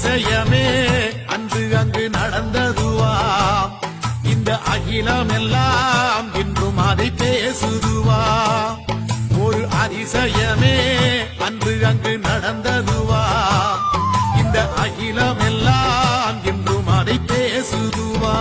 அதிசயமே அன்று அங்கு நடந்ததுவா? இந்த அகிலம் எல்லாம் இன்றும் அதை பேசுதுவா? ஒரு அதிசயமே அன்று அங்கு நடந்ததுவா? இந்த அகிலம் எல்லாம் இன்றும் அதை பேசுதுவா?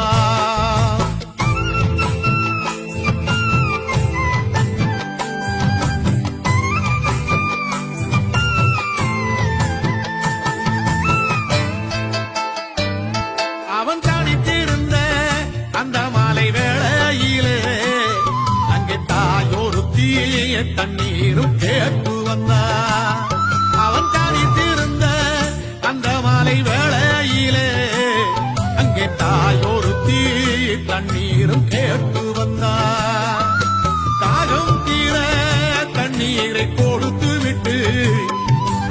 தண்ணீரும் கேட்டு வந்தா. அவன் தனித்திருந்த அந்த மாலை வேளையிலே அங்கே தாயோரு தீ தண்ணீரும் கேட்டு வந்தா. தாகம் தீர தண்ணீரை கொடுத்து விட்டு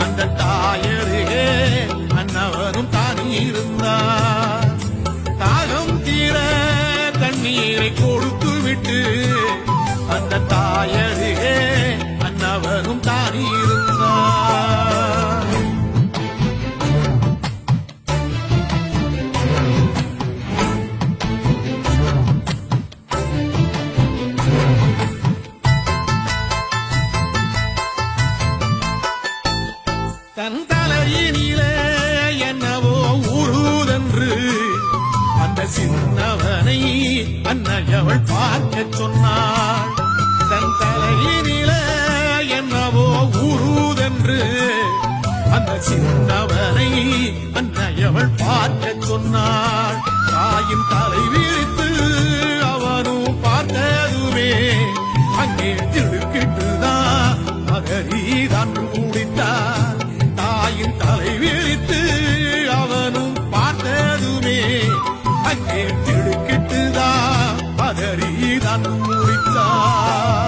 அந்த தாயருகே அன்னவரும் தான் தாகம் தீர தண்ணீரை கொடுத்து விட்டு அந்த தாயருகே அவள் பார்க்க சொன்னாள் தன் தலையினில என்னவோ உருதென்று அந்த சின்னவனை அன்னையவள் பார்க்க சொன்னாள் தாயின் தலை விரித்து அவனும் பார்த்ததுமே அங்கே திருக்கிட்டுதான் மகரீதான் முடித்தார் தாயின் தலை விரித்து அவனும் பார்த்ததுமே அங்கே திருக்கிட்டு மகரீதான் முடித்தார் அங்கே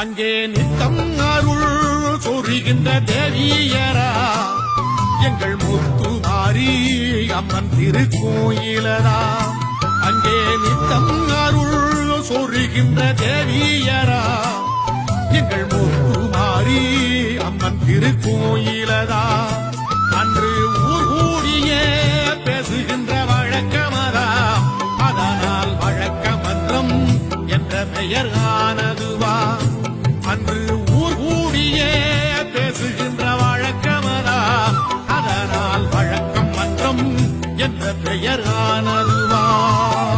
அங்கே நித்தம் அருள் சொருகின்ற தேவியரா. எங்கள் முத்து மாறி அம்மன் திருக்கோயிலரா. அங்கே நித்தம் அருள் சொருகின்ற தேவியரா. எங்கள் முத்து மாறி அம்மன் திருக்கோயிலரா. அன்று ஊர் கூடியே பேசுகின்ற வழக்கமதா. அதனால் வழக்கமன்றம் என்ற பெயர் ஆன ஆனருவார்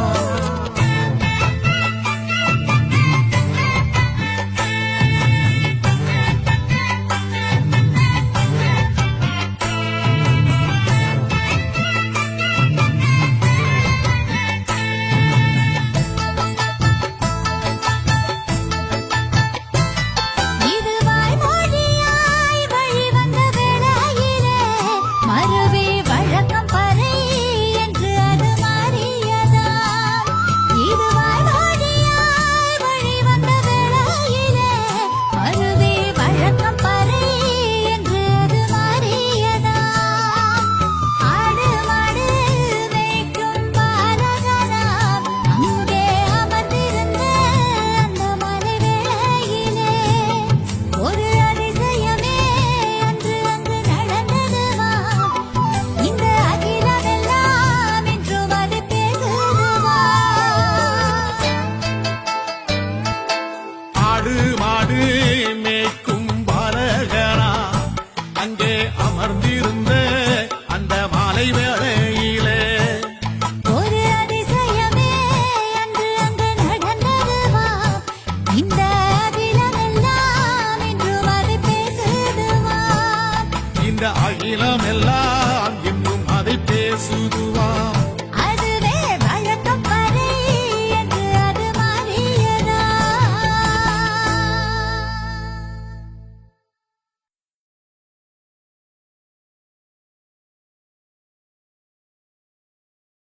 ஆடு மாடு மேய்க்கும் பாலகனா அங்கே அமர்ந்திருந்த அந்த மாலை வேளையிலே. ஒரு அதிசயமே அன்று அங்கு நடந்ததுவா இந்த அகிலமெல்லாம் இன்று பேசுதுவா இந்த அகிலம்